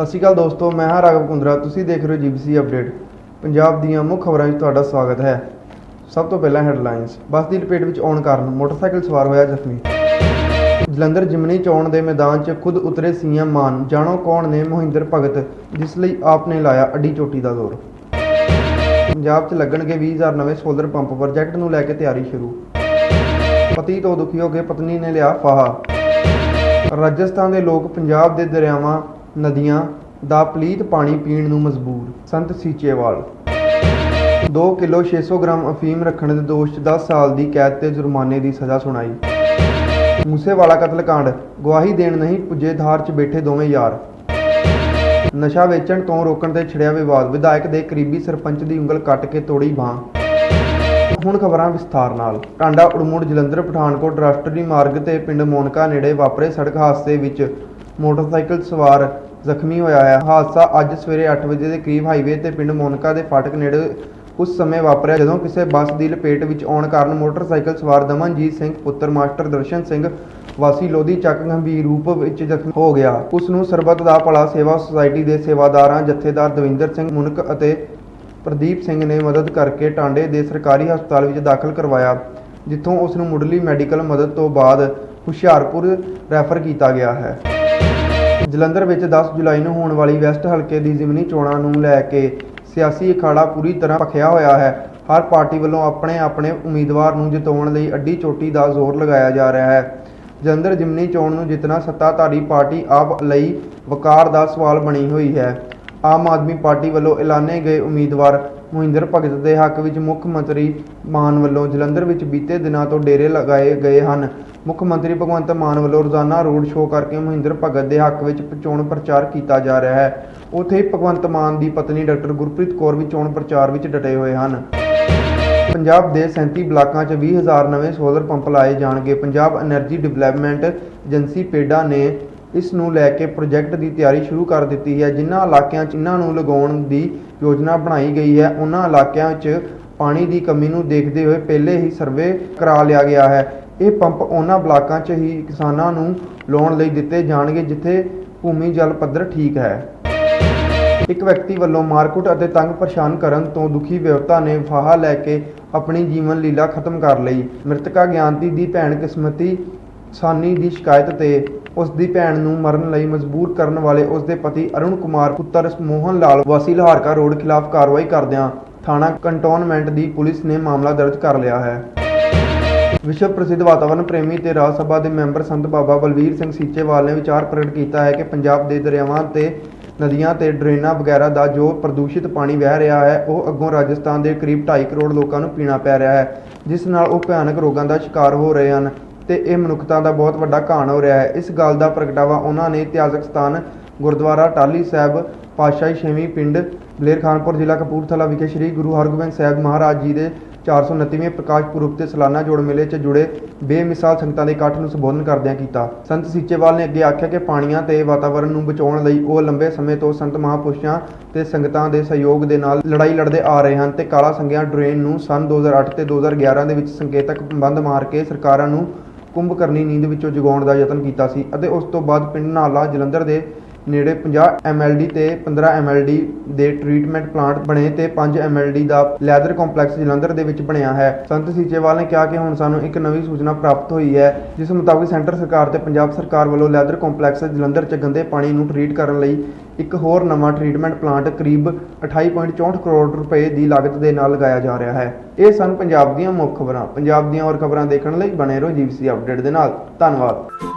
ਸਤਿ ਸ਼੍ਰੀ ਅਕਾਲ ਦੋਸਤੋ, ਮੈਂ ਹਾਂ ਰਾਘਵ ਕੁੰਦਰਾ। ਤੁਸੀਂ ਦੇਖ ਰਹੇ ਹੋ ਜੀਬੀਸੀ ਅਪਡੇਟ ਪੰਜਾਬ ਦੀਆਂ ਮੁੱਖ ਖਬਰਾਂ 'ਚ ਤੁਹਾਡਾ ਸਵਾਗਤ ਹੈ। ਸਭ ਤੋਂ ਪਹਿਲਾਂ ਹੈਡਲਾਈਨਸ ਬੱਸ ਦੀ ਲਪੇਟ ਵਿੱਚ ਆਉਣ ਕਾਰਨ ਮੋਟਰਸਾਈਕਲ ਸਵਾਰ ਹੋਇਆ ਜ਼ਖਮੀ। ਜਲੰਧਰ ਜਿਮਨੀ ਚੋਣ ਦੇ ਮੈਦਾਨ 'ਚ ਖੁਦ ਉਤਰੇ ਸੀਐਮ ਮਾਨ। ਜਾਣੋ ਕੌਣ ਨੇ ਮੋਹਿੰਦਰ ਭਗਤ, ਜਿਸ ਲਈ ਆਪ ਨੇ ਲਾਇਆ ਅੱਡੀ ਚੋਟੀ ਦਾ ਜ਼ੋਰ। ਪੰਜਾਬ 'ਚ ਲੱਗਣਗੇ 20000 ਨਵੇਂ ਸੋਲਰ ਪੰਪ। ਪ੍ਰੋਜੈਕਟ ਨੂੰ ਲੈ ਕੇ ਤਿਆਰੀ ਸ਼ੁਰੂ। ਪਤੀ ਤੋਂ ਦੁਖੀ ਹੋ ਕੇ ਪਤਨੀ ਨੇ ਲਿਆ ਫਾਹਾ। ਰਾਜਸਥਾਨ ਦੇ ਲੋਕ ਪੰਜਾਬ ਦੇ ਦਰਿਆਵਾਂ ਨਦੀਆਂ ਦਾ ਪਲੀਤ ਪਾਣੀ ਪੀਣ ਨੂੰ ਮਜਬੂਰ। ਸੰਤ ਸੀਚੇਵਾਲ। 2 ਕਿਲੋ 600 ਗ੍ਰਾਮ ਅਫੀਮ ਰੱਖਣ ਦੇ ਦੋਸ਼ 'ਚ 10 ਸਾਲ ਦੀ ਕੈਦ ਤੇ ਜੁਰਮਾਨੇ ਦੀ ਸਜ਼ਾ ਸੁਣਾਈ। ਮੂਸੇਵਾਲਾ ਕਤਲकांड ਗਵਾਹੀ ਦੇਣ ਨਹੀਂ ਪੁੱਜੇ ਧਾਰ 'ਚ ਬੈਠੇ ਦੋਵੇਂ ਯਾਰ। ਨਸ਼ਾ ਵੇਚਣ ਤੋਂ ਰੋਕਣ ਤੇ ਛਿੜਿਆ ਵਿਵਾਦ। ਵਿਧਾਇਕ ਦੇ ਕਰੀਬੀ ਸਰਪੰਚ ਦੀ ਉਂਗਲ ਕੱਟ ਕੇ ਤੋੜੀ ਬਾਂਹ। ਹੁਣ ਖਬਰਾਂ ਵਿਸਥਾਰ ਨਾਲ। ਟਾਂਡਾ ਉੜਮੁੜ ਜਲੰਧਰ, ਪਠਾਨਕੋਟ ਰਾਸ਼ਟਰੀ ਮਾਰਗ ਤੇ ਪਿੰਡ ਮੋਨਕਾ ਨੇੜੇ ਵਾਪਰੇ ਸੜਕ ਹਾਦਸੇ ਵਿੱਚ ਮੋਟਰਸਾਈਕਲ ਸਵਾਰ ਜ਼ਖਮੀ ਹੋਇਆ ਹੈ। ਹਾਦਸਾ ਅੱਜ ਸਵੇਰੇ 8 ਵਜੇ ਦੇ ਕਰੀਬ ਹਾਈਵੇ ਤੇ ਪਿੰਡ ਮੋਨਕਾ ਦੇ ਫਾਟਕ ਨੇੜੇ ਉਸ ਸਮੇਂ ਵਾਪਰਿਆ, ਜਦੋਂ ਕਿਸੇ ਬੱਸ ਦੀ ਲਪੇਟ ਵਿੱਚ ਆਉਣ ਕਾਰਨ ਮੋਟਰਸਾਈਕਲ ਸਵਾਰ ਦਮਨਜੀਤ ਸਿੰਘ, ਪੁੱਤਰ ਮਾਸਟਰ ਦਰਸ਼ਨ ਸਿੰਘ, ਵਾਸੀ ਲੋਧੀ ਚੱਕ ਗੰਭੀਰ ਰੂਪ ਵਿੱਚ ਜ਼ਖਮੀ ਹੋ ਗਿਆ। ਉਸ ਨੂੰ ਸਰਬੱਤ ਦਾ ਭਲਾ ਸੇਵਾ ਸੁਸਾਇਟੀ ਦੇ ਸੇਵਾਦਾਰਾਂ ਜਥੇਦਾਰ ਦਵਿੰਦਰ ਸਿੰਘ ਮੁਨਕ ਅਤੇ ਪ੍ਰਦੀਪ ਸਿੰਘ ਨੇ ਮਦਦ ਕਰਕੇ ਟਾਂਡੇ ਦੇ ਸਰਕਾਰੀ ਹਸਪਤਾਲ ਵਿੱਚ ਦਾਖਲ ਕਰਵਾਇਆ, ਜਿੱਥੋਂ ਉਸ ਨੂੰ ਮੁੱਢਲੀ ਮੈਡੀਕਲ ਮਦਦ ਤੋਂ ਬਾਅਦ ਹੁਸ਼ਿਆਰਪੁਰ ਰੈਫਰ ਕੀਤਾ ਗਿਆ ਹੈ। ਜਲੰਧਰ ਵਿੱਚ 10 ਜੁਲਾਈ ਨੂੰ ਹੋਣ ਵਾਲੀ ਵੈਸਟ ਹਲਕੇ ਦੀ ਜ਼ਿਮਨੀ ਚੋਣਾਂ ਨੂੰ ਲੈ ਕੇ ਸਿਆਸੀ ਅਖਾੜਾ ਪੂਰੀ ਤਰ੍ਹਾਂ ਭਖਿਆ ਹੋਇਆ ਹੈ। ਹਰ ਪਾਰਟੀ ਵੱਲੋਂ ਆਪਣੇ ਆਪਣੇ ਉਮੀਦਵਾਰ ਨੂੰ ਜਿਤਾਉਣ ਲਈ ਅੱਡੀ ਚੋਟੀ ਦਾ ਜ਼ੋਰ ਲਗਾਇਆ ਜਾ ਰਿਹਾ ਹੈ। ਜਲੰਧਰ ਜ਼ਿਮਨੀ ਚੋਣ ਨੂੰ ਜਿੱਤਣਾ ਸੱਤਾਧਾਰੀ ਪਾਰਟੀ ਆਪ ਲਈ ਵਕਾਰ ਦਾ ਸਵਾਲ ਬਣੀ ਹੋਈ ਹੈ। ਆਮ ਆਦਮੀ ਪਾਰਟੀ ਵੱਲੋਂ ਐਲਾਨੇ ਗਏ ਉਮੀਦਵਾਰ ਮਹਿੰਦਰ ਭਗਤ ਦੇ ਹੱਕ ਵਿੱਚ ਮੁੱਖ ਮੰਤਰੀ ਮਾਨ ਵੱਲੋਂ ਜਲੰਧਰ ਵਿੱਚ ਬੀਤੇ ਦਿਨਾਂ ਤੋਂ ਡੇਰੇ ਲਗਾਏ ਗਏ ਹਨ। ਮੁੱਖ ਮੰਤਰੀ ਭਗਵੰਤ ਮਾਨ ਵੱਲੋਂ ਰੋਜ਼ਾਨਾ ਰੋਡ ਸ਼ੋਅ ਕਰਕੇ ਮਹਿੰਦਰ ਭਗਤ ਦੇ ਹੱਕ ਵਿੱਚ ਚੋਣ ਪ੍ਰਚਾਰ ਕੀਤਾ ਜਾ ਰਿਹਾ ਹੈ। ਉਥੇ ਭਗਵੰਤ ਮਾਨ ਦੀ ਪਤਨੀ ਡਾਕਟਰ ਗੁਰਪ੍ਰੀਤ ਕੌਰ ਵੀ ਚੋਣ ਪ੍ਰਚਾਰ ਵਿੱਚ ਡਟੇ ਹੋਏ ਹਨ। ਪੰਜਾਬ ਦੇ 37 ਬਲਾਕਾਂ 'ਚ 20000 ਨਵੇਂ ਸੋਲਰ ਪੰਪ ਲਾਏ ਜਾਣਗੇ। Punjab energy development agency PEDA ਨੇ ਇਸ ਨੂੰ ਲੈ ਕੇ ਪ੍ਰੋਜੈਕਟ ਦੀ ਤਿਆਰੀ ਸ਼ੁਰੂ ਕਰ ਦਿੱਤੀ ਹੈ। ਜਿਨ੍ਹਾਂ ਇਲਾਕਿਆਂ 'ਚ ਇਹਨਾਂ ਨੂੰ ਲਗਾਉਣ ਦੀ ਯੋਜਨਾ ਬਣਾਈ ਗਈ ਹੈ ਉਹਨਾਂ ਇਲਾਕਿਆਂ 'ਚ ਪਾਣੀ ਦੀ ਕਮੀ ਨੂੰ ਦੇਖਦੇ ਹੋਏ ਪਹਿਲੇ ਹੀ ਸਰਵੇ ਕਰਾ ਲਿਆ ਗਿਆ ਹੈ। ਇਹ ਪੰਪ ਉਹਨਾਂ ਬਲਾਕਾਂ 'ਚ ਹੀ ਕਿਸਾਨਾਂ ਨੂੰ ਲਾਉਣ ਲਈ ਦਿੱਤੇ ਜਾਣਗੇ, ਜਿੱਥੇ ਭੂਮੀ ਜਲ ਪੱਧਰ ਠੀਕ ਹੈ। ਇੱਕ ਵਿਅਕਤੀ ਵੱਲੋਂ ਮਾਰਕੁੱਟ ਅਤੇ ਤੰਗ ਪਰੇਸ਼ਾਨ ਕਰਨ ਤੋਂ ਦੁਖੀ ਵਿਅਕਤਾ ਨੇ ਫਾਹਾ ਲੈ ਕੇ ਆਪਣੀ ਜੀਵਨ ਲੀਲਾ ਖਤਮ ਕਰ ਲਈ। ਮ੍ਰਿਤਕਾ ਗਿਆਨਤੀ ਦੀ ਭੈਣ ਕਿਸਮਤੀ ਸਾਨੀ ਦੀ ਸ਼ਿਕਾਇਤ ਤੇ ਉਸ ਦੀ ਭੈਣ ਨੂੰ ਮਰਨ ਲਈ ਮਜਬੂਰ ਕਰਨ ਵਾਲੇ ਉਸ ਦੇ ਪਤੀ ਅਰੁਣ ਕੁਮਾਰ, ਪੁੱਤਰ ਮੋਹਨ ਲਾਲ ਵਾਸੀ ਲਹਾਰਕਾ ਰੋਡ ਖਿਲਾਫ ਕਾਰਵਾਈ ਕਰਦਿਆਂ ਥਾਣਾ ਕੰਟੋਨਮੈਂਟ ਦੀ ਪੁਲਿਸ ਨੇ ਮਾਮਲਾ ਦਰਜ ਕਰ ਲਿਆ ਹੈ। ਵਿਸ਼ਵ ਪ੍ਰਸਿੱਧ ਵਾਤਾਵਰਣ ਪ੍ਰੇਮੀ ਤੇ ਰਾਜ ਸਭਾ ਦੇ ਮੈਂਬਰ ਸੰਤ ਬਾਬਾ ਬਲਵੀਰ ਸਿੰਘ ਸੀਚੇਵਾਲ ਨੇ ਵਿਚਾਰ ਪ੍ਰਗਟ ਕੀਤਾ ਹੈ ਕਿ ਪੰਜਾਬ ਦੇ ਦਰਿਆਵਾਂ ਤੇ ਨਦੀਆਂ ਤੇ ਡਰੇਨਾਂ ਵਗੈਰਾ ਦਾ ਜੋ ਪ੍ਰਦੂਸ਼ਿਤ ਪਾਣੀ ਵਹਿ ਰਿਹਾ ਹੈ, ਉਹ ਅੱਗੋਂ ਰਾਜਸਥਾਨ ਦੇ ਕਰੀਬ 2.5 ਕਰੋੜ ਲੋਕਾਂ ਨੂੰ ਪੀਣਾ ਪੈ ਰਿਹਾ ਹੈ, ਜਿਸ ਨਾਲ ਉਹ ਭਿਆਨਕ ਰੋਗਾਂ ਦਾ ਸ਼ਿਕਾਰ ਹੋ ਰਹੇ ਹਨ। ਤੇ ਇਹ ਮਨੁੱਖਤਾ ਦਾ ਬਹੁਤ ਵੱਡਾ ਘਾਣ ਹੋ ਰਿਹਾ ਹੈ। ਇਸ ਗੱਲ ਦਾ ਪ੍ਰਗਟਾਵਾ ਉਹਨਾਂ ਨੇ ਇਤਿਹਾਸਕ ਸਥਾਨ ਗੁਰਦੁਆਰਾ ਟਾਲੀ ਸਾਹਿਬ, ਪਾਤਸ਼ਾਹੀ ਛੇਵੀਂ ਪਿੰਡ ਬਲੇਰ ਖਾਨਪੁਰ ਜ਼ਿਲ੍ਹਾ ਕਪੂਰਥਲਾ ਵਿਖੇ ਸ੍ਰੀ ਗੁਰੂ ਹਰਗੋਬਿੰਦ ਸਾਹਿਬ ਮਹਾਰਾਜ ਜੀ ਦੇ 429ਵੇਂ ਪ੍ਰਕਾਸ਼ ਪੁਰਬ ਤੇ ਸਾਲਾਨਾ ਜੋੜ ਮੇਲੇ 'ਚ ਜੁੜੇ ਬੇਮਿਸਾਲ ਸੰਗਤਾਂ ਦੇ ਇਕੱਠ ਨੂੰ ਸੰਬੋਧਨ ਕਰਦਿਆਂ ਕੀਤਾ। ਸੰਤ ਸੀਚੇਵਾਲ ਨੇ ਅੱਗੇ ਆਖਿਆ ਕਿ ਪਾਣੀਆਂ ਤੇ ਵਾਤਾਵਰਣ ਨੂੰ ਬਚਾਉਣ ਲਈ ਉਹ ਲੰਬੇ ਸਮੇਂ ਤੋਂ ਸੰਤ ਮਹਾਂਪੁਰਸ਼ਾਂ ਤੇ ਸੰਗਤਾਂ ਦੇ ਸਹਿਯੋਗ ਦੇ ਨਾਲ ਲੜਾਈ ਲੜਦੇ ਆ ਰਹੇ ਹਨ ਤੇ ਕਾਲਾ ਸੰਗਿਆ ਡਰੇਨ ਨੂੰ ਸੰਨ 2008 ਤੇ 2011 ਦੇ ਵਿੱਚ ਸੰਕੇਤਕ ਬੰਦ ਮਾਰ ਕੇ ਸਰਕਾਰਾਂ ਨੂੰ ਕੁੰਭਕਰਨੀ ਨੀਂਦ ਵਿੱਚੋਂ ਜਗਾਉਣ ਦਾ ਯਤਨ ਕੀਤਾ ਸੀ ਅਤੇ ਉਸ ਤੋਂ ਬਾਅਦ ਪਿੰਡ ਨਾਲਾ ਜਲੰਧਰ ਦੇ ਨੇੜੇ 50 MLD ਤੇ 15 MLD ਦੇ ਟ੍ਰੀਟਮੈਂਟ ਪਲਾਂਟ ਬਣੇ ਤੇ 5 MLD ਦਾ ਲੈਦਰ ਕੰਪਲੈਕਸ ਜਲੰਧਰ ਦੇ ਵਿੱਚ ਬਣਿਆ ਹੈ। ਸੰਤ ਸੀਚੇਵਾਲ ਨੇ ਕਿਹਾ ਕਿ ਹੁਣ ਸਾਨੂੰ ਇੱਕ ਨਵੀਂ ਸੂਚਨਾ ਪ੍ਰਾਪਤ ਹੋਈ ਹੈ, ਜਿਸ ਮੁਤਾਬਕ ਸੈਂਟਰ ਸਰਕਾਰ ਤੇ ਪੰਜਾਬ ਸਰਕਾਰ ਵੱਲੋਂ ਲੈਦਰ ਕੰਪਲੈਕਸ ਜਲੰਧਰ 'ਚ ਗੰਦੇ ਪਾਣੀ ਨੂੰ ਟ੍ਰੀਟ ਕਰਨ ਲਈ ਇੱਕ ਹੋਰ ਨਵਾਂ ਟ੍ਰੀਟਮੈਂਟ ਪਲਾਂਟ ਕਰੀਬ 28.64 ਕਰੋੜ ਰੁਪਏ ਦੀ ਲਾਗਤ ਦੇ ਨਾਲ ਲਗਾਇਆ ਜਾ ਰਿਹਾ ਹੈ। ਇਹ ਸਨ ਪੰਜਾਬ ਦੀਆਂ ਮੁੱਖ ਖਬਰਾਂ। ਪੰਜਾਬ ਦੀਆਂ ਹੋਰ ਖਬਰਾਂ ਦੇਖਣ ਲਈ ਬਣੇ ਰਹੋ ਜੀਵੀਸੀ ਅਪਡੇਟ ਦੇ ਨਾਲ। ਧੰਨਵਾਦ।